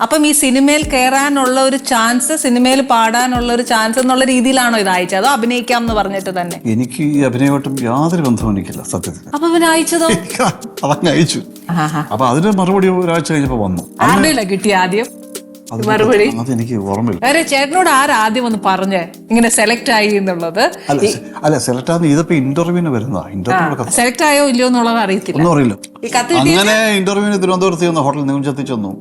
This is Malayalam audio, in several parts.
അപ്പം ഈ സിനിമയിൽ കയറാനുള്ള ഒരു ചാൻസ് സിനിമയിൽ പാടാനുള്ള ഒരു ചാൻസ് എന്നുള്ള രീതിയിലാണോ ഇത് അയച്ചത്? അതോ അഭിനയിക്കാം എന്ന് പറഞ്ഞിട്ട് തന്നെ? എനിക്ക് ഈ അഭിനയമായിട്ടും യാതൊരു ബന്ധവും എനിക്കില്ല സത്യത്തിൽ. അപ്പൊ അവൻ അയച്ചതോ? അതങ്ങ് അയച്ചു. അപ്പൊ അതിന് മറുപടി ഒരാഴ്ച കഴിഞ്ഞപ്പോ വന്നു. ആരുടെയില്ല കിട്ടിയ ആദ്യം? അത് മറുപടി? അതെനിക്ക് ഓർമ്മയില്ല. ചേട്ടനോട് ആരാദ്യം ഒന്ന് പറഞ്ഞേ? ഇങ്ങനെ സെലക്ട് ആയി എന്നുള്ളത്. അല്ല അല്ല സെലക്ട് ആകുന്ന ഇതിപ്പോ ഇന്റർവ്യൂവിന് വരുന്നതാ. ഇന്റർവ്യൂ സെലക്ട് ആയോ ഇല്ലയോ എന്നുള്ളത് അറിയത്തില്ല. ഒന്നും അറിയില്ല. അങ്ങനെ ഇന്റർവ്യൂവിന് തിരുവനന്തപുരത്ത് ഹോട്ടലിൽ ഹോട്ടൽ നെഞ്ചത്തി ചെന്നു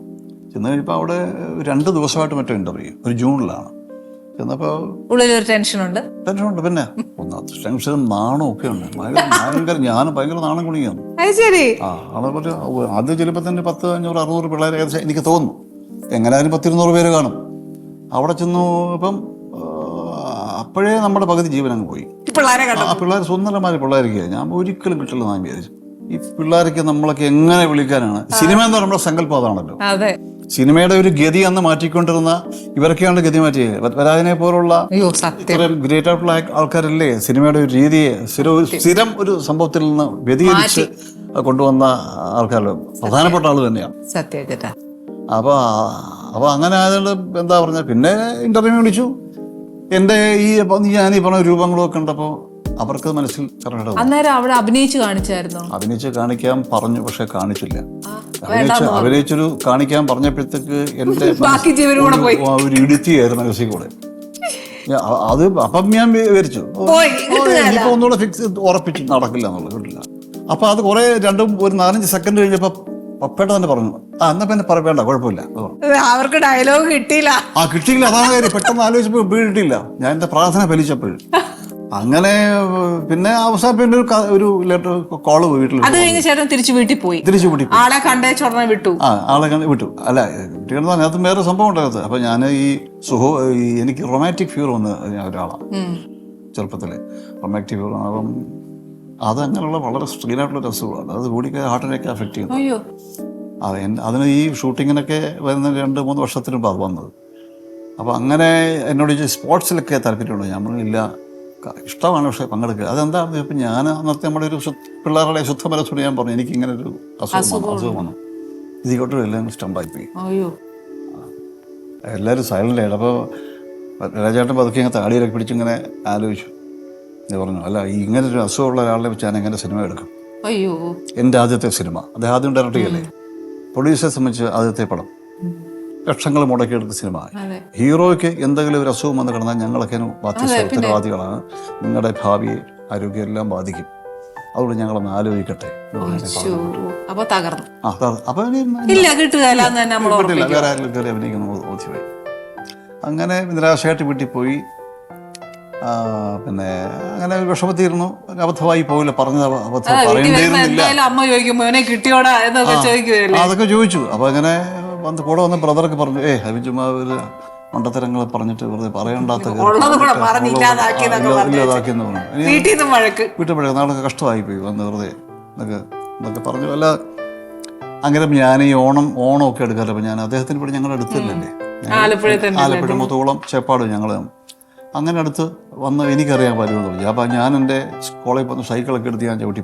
ചെന്ന് കഴിഞ്ഞപ്പോൾ അവിടെ രണ്ട് ദിവസമായിട്ട് മറ്റോ ഇന്റർവ്യൂ ഒരു ജൂണിലാണ്. ചെന്നപ്പോൾ ഉള്ളിലൊരു ടെൻഷനുണ്ട്. ടെൻഷനുണ്ട്. പിന്നെ ഒന്നാമത്തെ ടെൻഷൻ നാണവും ഒക്കെ ഉണ്ട്. ഭയങ്കര ഞാനും ഞാൻ ഭയങ്കര നാണം കുണിക്കുന്നു ആ ആദ്യം ചിലപ്പോൾ തന്നെ പത്ത് അഞ്ഞൂറ് അറുന്നൂറ് പിള്ളേർ ഏകദേശം എനിക്ക് തോന്നുന്നു എങ്ങനെയായാലും പത്തിരുന്നൂറ് പേര് കാണും. അവിടെ ചെന്നു ഇപ്പം അപ്പോഴേ നമ്മുടെ പകുതി ജീവൻ അങ്ങ് പോയി. ആ പിള്ളേർ സ്വന്തമാര് പിള്ളേർക്ക് ഞാൻ ഒരിക്കലും കിട്ടില്ല ഞാൻ വിചാരിച്ചു. ഈ പിള്ളേർക്ക് നമ്മളൊക്കെ എങ്ങനെ വിളിക്കാനാണ്? സിനിമ എന്ന് പറയുമ്പോൾ സങ്കല്പം അതാണല്ലോ. അതെ. സിനിമയുടെ ഒരു ഗതി അന്ന് മാറ്റിക്കൊണ്ടിരുന്ന ഇവരൊക്കെയാണ് ഗതി മാറ്റിയത്. പത്മരാജനെ പോലുള്ള ഗ്രേറ്റ് ആയിട്ടുള്ള ആൾ- ആൾക്കാരല്ലേ സിനിമയുടെ ഒരു രീതിയെ സ്ഥിരം ഒരു സംഭവത്തിൽ നിന്ന് വ്യതിചരിച്ച് കൊണ്ടുവന്ന ആൾക്കാർ പ്രധാനപ്പെട്ട ആൾ തന്നെയാണ്. അപ്പൊ അപ്പൊ അങ്ങനെ ആയതുകൊണ്ട് എന്താ പറഞ്ഞ പിന്നെ ഇന്റർവ്യൂ വിളിച്ചു. എന്റെ ഈ ഞാൻ ഈ പറഞ്ഞ രൂപങ്ങളൊക്കെ കണ്ടപ്പോൾ അവർക്ക് മനസ്സിൽ അന്നേരം അവിടെ അഭിനയിച്ചു കാണിച്ചായിരുന്നു? അഭിനയിച്ച് കാണിക്കാൻ പറഞ്ഞു പക്ഷെ കാണിച്ചില്ല. അഭിനയിച്ച് അഭിനയിച്ചൊരു കാണിക്കാൻ പറഞ്ഞപ്പോഴത്തേക്ക് എന്റെ ഒരു ഇടുത്തിയായിരുന്നു മനസ്സിൽ കൂടെ. അത് അപ്പം ഞാൻ വിവരിച്ചു. ഇനിയിപ്പോ ഒന്നുകൂടെ ഫിക്സ് ഉറപ്പിച്ചു. നടക്കില്ല എന്നുള്ളത് കിട്ടില്ല. അപ്പൊ അത് കുറെ രണ്ടും ഒരു നാലഞ്ച് സെക്കൻഡ് കഴിഞ്ഞപ്പോ പപ്പേട്ട തന്നെ പറഞ്ഞു. ആ എന്നാ പിന്നെ പറ വേണ്ട കുഴപ്പമില്ല. അവർക്ക് ഡയലോഗ് കിട്ടിയില്ല. ആ കിട്ടിയില്ല. അതാണ് കാര്യം. പെട്ടെന്ന് ആലോചിച്ചപ്പോൾ കിട്ടിയില്ല. ഞാൻ എന്റെ പ്രാർത്ഥന ഫലിച്ചപ്പോഴും. അങ്ങനെ പിന്നെ അവസാനം പിന്നെ ഒരു ഒരു ലെറ്റർ കോൾ വീട്ടിൽ അത് കഴിഞ്ഞ് ചേട്ടൻ തിരിച്ചു വീട്ടിൽ പോയി. തിരിച്ചു പോയി. ആളെ കണ്ടേ ചോടനെ വിട്ടു. ആ ആളെ കണ്ട് വിട്ടു. അല്ല കുട്ടികളുടെ അതിനകത്ത് വേറെ സംഭവം ഉണ്ടാകത്ത് അപ്പൊ ഞാൻ ഈ സുഹോ എനിക്ക് റൊമാറ്റിക് ഫ്യൂർ വന്ന് ഒരാളാണ്. ചെറുപ്പത്തിലെ. റൊമാന്റിക് ഫ്യൂർ അപ്പം അതങ്ങനെയുള്ള വളരെ സ്ട്രീനായിട്ടുള്ള ഒരു അസുഖമാണ്. അത് കൂടി ഹാർട്ടിനെയൊക്കെ അഫക്റ്റ് ചെയ്യുന്നു. അത് അതിന് ഈ ഷൂട്ടിങ്ങിനൊക്കെ വരുന്ന രണ്ട് മൂന്ന് വർഷത്തിന് മുമ്പ് അത് വന്നത്. അപ്പോൾ അങ്ങനെ എന്നോട് സ്പോർട്സിലൊക്കെ താല്പര്യമുണ്ടോ? ഞാൻ പറഞ്ഞു ഇല്ല. ക- ഇഷ്ടമാണ് പക്ഷേ പങ്കെടുക്കുക. അതെന്താണെന്ന് ചോദിച്ചപ്പോൾ ഞാൻ അന്നത്തെ നമ്മുടെ ഒരു പിള്ളേരുടെ ശുദ്ധ മനസ്സോട് ഞാൻ പറഞ്ഞു എനിക്ക് ഇങ്ങനെ ഒരു അസുഖം അസുഖമാണ്. ഇതിക്കോട്ടും എല്ലാം സ്റ്റമ്പായി പോയി അയ്യോ. എല്ലാവരും സൈലന്റ് ആയിട്ട് അപ്പോൾ രാജാട്ടൻ പതുക്കെ ഇങ്ങനെ താടിയിലൊക്കെ പിടിച്ച് ഇങ്ങനെ ആലോചിച്ചു. ഞാൻ പറഞ്ഞു അല്ല ഇങ്ങനെ ഒരു അസുഖമുള്ള ഒരാളെ വെച്ച് ഞാൻ എങ്ങനെ സിനിമ എടുക്കും? അയ്യോ. എന്റെ ആദ്യത്തെ സിനിമ. അദ്ദേഹം ആദ്യം ഡയറക്റ്റ് ചെയ്യല്ലേ? പ്രൊഡ്യൂസറെ സംബന്ധിച്ച് ആദ്യത്തെ പടം. ലക്ഷങ്ങൾ മുടക്കിയെടുത്ത സിനിമ. ഹീറോയ്ക്ക് എന്തെങ്കിലും ഒരു അസുഖം വന്ന് കിടന്നാൽ ഞങ്ങളൊക്കെ ബാധ്യസ്ഥ ഉത്തരവാദികളാണ് നിങ്ങളുടെ ഭാവിയെ ആരോഗ്യം എല്ലാം ബാധിക്കും. അതുകൊണ്ട് ഞങ്ങളൊന്ന് ആലോചിക്കട്ടെ. എന്ന് പറഞ്ഞ്. അപ്പൊ തകർന്നു. ആ അതാ- അപ്പൊ ഇല്ല കിട്ടുകയല്ല നമ്മൾ കിട്ടില്ല. വേറെ ആരെങ്കിലും കയറി അഭിനയിക്കുന്നു ബോധ്യമായി അങ്ങനെ നിരാശയായിട്ട് വീട്ടിൽ പോയി പിന്നെ അങ്ങനെ വിഷമത്തിരുന്നു അബദ്ധമായി പോകില്ല പറഞ്ഞത് അബ- അബദ്ധം പറയേണ്ടിയിരുന്നില്ല. എന്തായാലും അമ്മ ചോദിക്കും മോനെ കിട്ടിയോടാ? എന്നൊക്കെ ചോദിക്കുമല്ലേ അതൊക്കെ ചോദിച്ചു. അപ്പൊ അങ്ങനെ വന്ന് കൂടെ വന്ന ബ്രദറൊക്കെ പറഞ്ഞു ഏ ഒരു മണ്ടത്തരങ്ങൾ പറഞ്ഞിട്ട് വെറുതെ പറയണ്ടാത്ത ഇല്ലാതാക്കിയെന്ന് പറഞ്ഞു. വീട്ടിൽ പഴയ നാളൊക്കെ കഷ്ടമായി പോയി വന്ന് വെറുതെ. എന്നൊക്കെ എന്നൊക്കെ പറഞ്ഞു. അല്ല അങ്ങനെ ഞാൻ ഈ ഓണം ഓണം ഒക്കെ എടുക്കാറില്ല അപ്പൊ ഞാൻ അദ്ദേഹത്തിന് ഇവിടെ ഞങ്ങളുടെ അടുത്തില്ലല്ലേ ഞാൻ ആലപ്പുഴ മുത്തോളം ചേപ്പാട് ഞങ്ങൾ അങ്ങനെ അടുത്ത് വന്ന് എനിക്കറിയാൻ പറ്റുമെന്ന് പറഞ്ഞു അപ്പം ഞാൻ എന്റെ കോളേജിൽ പോകുന്ന സൈക്കിളൊക്കെ എടുത്ത് ഞാൻ ചവിട്ടി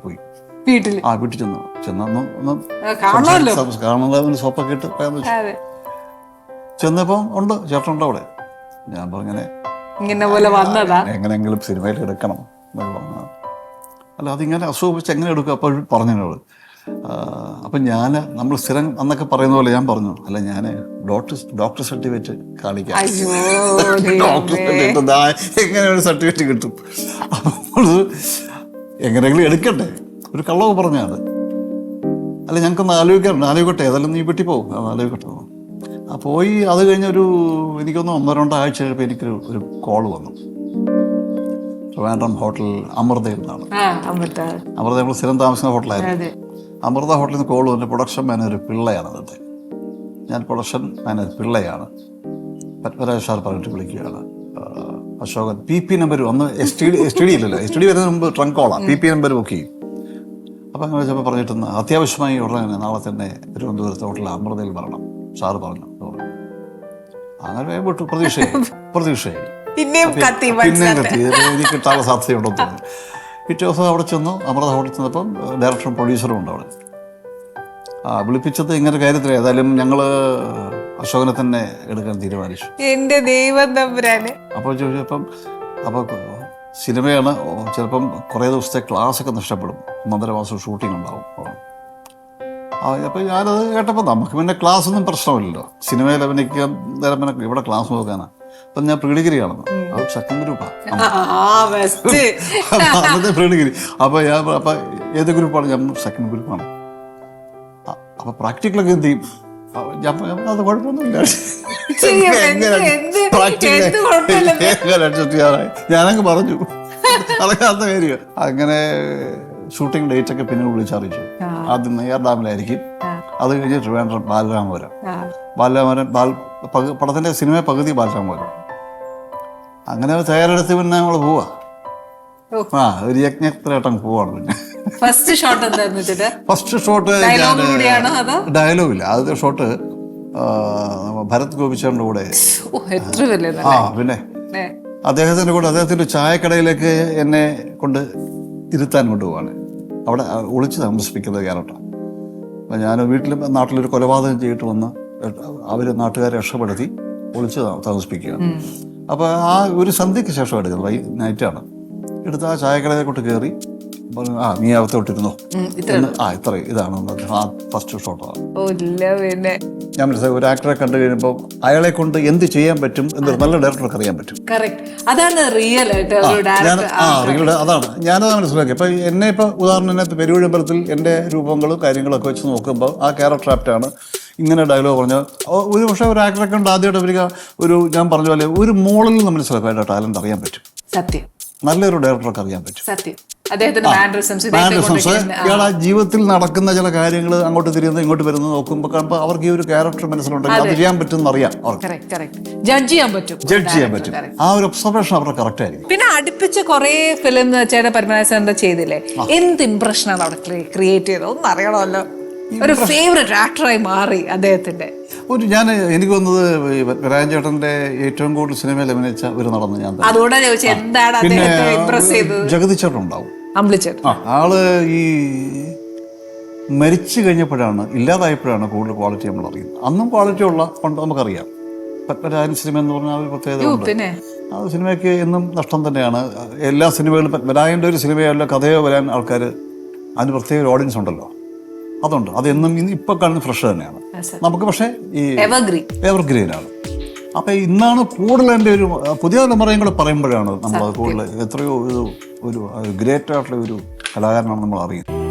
പോയി വീട്ടിൽ. ആ വീട്ടിൽ ചെന്നു. ചെന്നു ഒന്ന് ആ, കാണുമല്ലോ കാണുന്ന സോപ്പൊക്കെ ഇട്ട് ചെന്നപ്പം ഉണ്ട് ചേട്ടനുണ്ട് അവിടെ. ഞാൻ പറഞ്ഞങ്ങനെ ഇങ്ങനെ പോലെ വന്നതാ? എങ്ങനെയെങ്കിലും സിനിമയിൽ എടുക്കണം എന്നൊക്കെ പറഞ്ഞു. അല്ല അതിങ്ങനെ അസുഖം വെച്ച് എങ്ങനെ എടുക്കും? അപ്പോൾ പറഞ്ഞതിനോട് അപ്പം ഞാൻ നമ്മൾ സ്ഥിരം അന്നൊക്കെ പറയുന്ന പോലെ ഞാൻ പറഞ്ഞു. അല്ല ഞാൻ ഡോക്ടർ ഡോക്ടർ സർട്ടിഫിക്കറ്റ് കാണിക്കാം. ഡോക്ടർ സർട്ടിഫിക്കറ്റ് എങ്ങനെ ഒരു സർട്ടിഫിക്കറ്റ് കിട്ടും? അപ്പോൾ എങ്ങനെയെങ്കിലും എടുക്കട്ടെ ഒരു കള്ളവ് പറഞ്ഞാണ് അല്ല ഞങ്ങൾക്കൊന്ന് ആലോചിക്കാറുണ്ട് ആലോചിക്കട്ടെ. ഏതായാലും നീ വീട്ടിൽ പോകും. ആലോചിക്കട്ടെ. ആ പോയി അത് കഴിഞ്ഞൊരു എനിക്കൊന്ന് ഒന്നോ രണ്ടോ ആഴ്ച കഴിയുമ്പോൾ എനിക്കൊരു ഒരു കോൾ വന്നു. ട്രിവാൻഡ്രം ഹോട്ടൽ അമൃതയിൽ നിന്നാണ്. ആ അമൃത. അമൃത നമ്മൾ സ്ഥിരം താമസിക്കുന്ന ഹോട്ടലായിരുന്നു. അമൃത ഹോട്ടലിൽ നിന്ന് കോൾ വന്നു പ്രൊഡക്ഷൻ മാനേജർ പിള്ളയാണ് അതിന്റെ ഞാൻ പ്രൊഡക്ഷൻ മാനേജർ പിള്ളയാണ്. പത്മരാജ സാർ പറഞ്ഞിട്ട് വിളിക്കുകയാണ്. അശോകൻ പി പി നമ്പർ ഒന്ന് S T D S T D ഇല്ലല്ലോ. എസ് ടി ഡി വരുന്നതിന് മുമ്പ് ട്രങ്ക് കോളാണ് പി പി നമ്പർ ബുക്ക് ചെയ്യും. അപ്പം അങ്ങനെ വെച്ചപ്പോൾ പറഞ്ഞിട്ടുണ്ട്. അത്യാവശ്യമായി ഉടനെ തന്നെ നാളെ തന്നെ തിരുവനന്തപുരത്ത് ഹോട്ടലിൽ അമൃതയിൽ വരണം. സാറ് പറഞ്ഞു. അങ്ങനെ വിട്ടു. പ്രതീക്ഷയായി. പ്രതീക്ഷയായി. പിന്നെയും കത്തി എനിക്ക് കിട്ടാനുള്ള സാധ്യതയുണ്ടോ തോന്നി പിറ്റേ ദിവസം അവിടെ ചെന്നു. അമൃത ഹോട്ടലിൽ ചെന്നപ്പം ഡയറക്ടറും പ്രൊഡ്യൂസറും ഉണ്ട് അവിടെ. ആ വിളിപ്പിച്ചത് ഇങ്ങനെ കാര്യത്തിൽ ഏതായാലും ഞങ്ങൾ അശോകനെ തന്നെ എടുക്കാൻ തീരുമാനിച്ചു. എന്റെ ദൈവം തമ്പുരാന്. അപ്പോൾ ചോദിച്ചപ്പം അപ്പോൾ സിനിമയാണ്. ചിലപ്പം കുറേ ദിവസത്തെ ക്ലാസ്സൊക്കെ നഷ്ടപ്പെടും. ഒന്നര മാസം ഷൂട്ടിംഗ് ഉണ്ടാവും അപ്പോൾ ഞാനത് കേട്ടപ്പോൾ നമുക്ക് പിന്നെ ക്ലാസ് ഒന്നും പ്രശ്നമില്ലല്ലോ. സിനിമയിൽ അഭിനയിക്കാൻ നേരം പിന്നെ ഇവിടെ ക്ലാസ് നോക്കാനാണ് അപ്പം ഞാൻ പ്രീഡിഗ്രി ആണെന്ന് അത് സെക്കൻഡ് ഗ്രൂപ്പാണ് പ്രീഡിഗ്രി പ്രീ ഡിഗ്രി അപ്പോൾ ഞാൻ അപ്പം ഏത് ഗ്രൂപ്പാണ്? ഞാൻ സെക്കൻഡ് ഗ്രൂപ്പാണ്. അപ്പോൾ പ്രാക്ടിക്കലൊക്കെ എന്ത് ചെയ്യും? അത് കുഴപ്പമൊന്നുമില്ല. ഞാനങ്ങ് പറഞ്ഞു. അതൊക്കെ അന്ന് കാര്യം. അങ്ങനെ ഷൂട്ടിംഗ് ഡേറ്റ് ഒക്കെ പിന്നെ വിളിച്ചറിയിച്ചു. ആദ്യം നെയ്യാർ ഡാമിലായിരിക്കും അത് കഴിഞ്ഞ് ട്രിവാൻഡ്രം ബാലരാമപുരം. ബാലരാമപുരം ബാൽ പടത്തിന്റെ പടത്തിന്റെ സിനിമ പകുതി ബാലരാമപുരം. അങ്ങനെ തയ്യാറെടുത്ത് പിന്നെ നമ്മൾ പോവാ. ആ ഒരു യജ്ഞത്തിലായിട്ടങ്ങ് പോവാണ് പിന്നെ. ഫസ്റ്റ് ഷോട്ട് എന്തായിരുന്നു ഫസ്റ്റ് ഷോട്ട്? ഡയലോഗില്ല ആദ്യത്തെ ഷോട്ട് ഭരത് ഗോപിച്ചറിന്റെ കൂടെ. ആ പിന്നെ. അദ്ദേഹത്തിന്റെ കൂടെ അദ്ദേഹത്തിന്റെ ചായക്കടയിലേക്ക് എന്നെ കൊണ്ട് ഇരുത്താൻ കൊണ്ടുപോവാണ്. അവിടെ ഒളിച്ച് താമസിപ്പിക്കുന്ന ക്യാരക്ടറാണ് അപ്പം ഞാൻ വീട്ടിലും നാട്ടിലൊരു കൊലപാതകം ചെയ്തിട്ട് വന്ന് അവർ നാട്ടുകാരെ രക്ഷപ്പെടുത്തി ഒളിച്ച് താമസിപ്പിക്കുക താമസിപ്പിക്കുകയാണ്. അപ്പോൾ ആ ഒരു സന്ധ്യയ്ക്ക് ശേഷം എടുക്കുന്നത് വൈ നൈറ്റാണ്. എടുത്ത് ആ ചായക്കടയെ കൊണ്ട് കയറി പറഞ്ഞു ആ നീ അകത്തോട്ടിരുന്നോ ആ ഇത്ര ഇതാണ് ആ ഫസ്റ്റ് ഷോട്ടാണ് പിന്നെ. ഞാൻ മനസ്സിലായി ഒരു ആക്ടറെ കണ്ടു കഴിയുമ്പോൾ അയാളെ കൊണ്ട് എന്ത് ചെയ്യാൻ പറ്റും എന്നൊരു നല്ല ഡയറക്ടർക്ക് അറിയാൻ പറ്റും. അതാണ് റിയൽ ഞാൻ ആ അതാണ്. ഞാനത് മനസ്സിലാക്കി. അപ്പൊ എന്നെ ഇപ്പൊ ഉദാഹരണത്തിന് പെരുവഴിമ്പലത്തിൽ എന്റെ രൂപങ്ങളും കാര്യങ്ങളൊക്കെ വെച്ച് നോക്കുമ്പോൾ ആ ക്യാരക്ടർ ആപ്റ്റാണ് ഇങ്ങനെ ഡയലോഗ് പറഞ്ഞു ഒരു പക്ഷേ ഒരു ആക്ടറെ കൊണ്ട് ആദ്യമായിട്ട് വരിക ഒരു ഞാൻ പറഞ്ഞ പോലെ ഒരു മോളിൽ നിന്ന് മനസ്സിലാക്കും അതിന്റെ ടാലന്റ് അറിയാൻ പറ്റും. സത്യം. നല്ലൊരു ഡയറക്ടർക്ക് അറിയാൻ പറ്റും. സത്യം. അദ്ദേഹത്തിന്റെ മാനറിസംസ് ആ. ജീവിതത്തിൽ നടക്കുന്ന ചില കാര്യങ്ങൾ അങ്ങോട്ട് തിരിയുന്നത് ഇങ്ങോട്ട് വരുന്നത് നോക്കുമ്പോൾ അവർക്ക് ഈ ഒരു ക്യാരക്ടർ മനസ്സിലുണ്ടെങ്കിൽ അത് ചെയ്യാൻ പറ്റും അറിയാം ജഡ്ജ് ചെയ്യാൻ പറ്റും. ജഡ്ജ് ചെയ്യാൻ പറ്റും. ആ ഒരു ഒബ്സർവേഷൻ അവർക്ക് കറക്റ്റ് ആയിരിക്കും. പിന്നെ അടുപ്പിച്ച് കുറെ ഫിലിം ചേട്ടൻ പരമനാഥൻ ചെയ്തില്ലേ? എന്ത് ഇംപ്രഷനാണ് അവിടെ ക്രിയേറ്റ് ചെയ്തത്? ഒന്നും അറിയണമല്ലോ. ഒരു ഫേവറേറ്റ് ആക്ടറായി മാറി അദ്ദേഹത്തിന്റെ. ഒരു ഞാൻ എനിക്ക് തോന്നുന്നത് വരാൻ ചേട്ടന്റെ ഏറ്റവും കൂടുതൽ സിനിമയിൽ അഭിനയിച്ച ഒരു നടന്ന് ഞാൻ അതുകൊണ്ടാണ് ചോദിച്ചത് എന്താണ് അദ്ദേഹത്തെ ഇംപ്രസ് ചെയ്തത്? ജഗതി ചേട്ടൻ ഉണ്ടാവും. അമ്പിളിച്ചേട്ടൻ ആൾ ഈ മരിച്ചു കഴിഞ്ഞപ്പോഴാണ് ഇല്ലാതായപ്പോഴാണ് കൂടുതൽ ക്വാളിറ്റി നമ്മൾ അറിയുന്നത്. അന്നും ക്വാളിറ്റി ഉള്ള കൊണ്ട് നമുക്കറിയാം. പത്മരാജൻ സിനിമ എന്ന് പറഞ്ഞാൽ ഒരു പ്രത്യേകത ഉണ്ട്. ആ സിനിമയ്ക്ക് എന്നും നഷ്ടം തന്നെയാണ്. എല്ലാ സിനിമകളും പത്മരാജന്റെ ഒരു സിനിമയല്ല കഥയോ വരാൻ ആൾക്കാർ അതിന് പ്രത്യേക ഒരു ഓഡിയൻസ് ഉണ്ടല്ലോ. അതുണ്ട്. അത് എന്നും ഇന്ന് ഇപ്പം കാണുന്ന ഫ്രഷ് തന്നെയാണ്. നമുക്ക് പക്ഷേ ഈ എവർഗ്രീൻ എവർഗ്രീനാണ് അപ്പോൾ ഇന്നാണ് കൂടുതൽ എന്റെ ഒരു പുതിയ തലമുറയും കൂടെ പറയുമ്പോഴാണ് നമ്മൾ കൂടുതൽ എത്രയോ ഒരു ഒരു ഗ്രേറ്റ് ആയിട്ടുള്ള ഒരു കലാകാരനാണ് നമ്മൾ അറിയുന്നത്.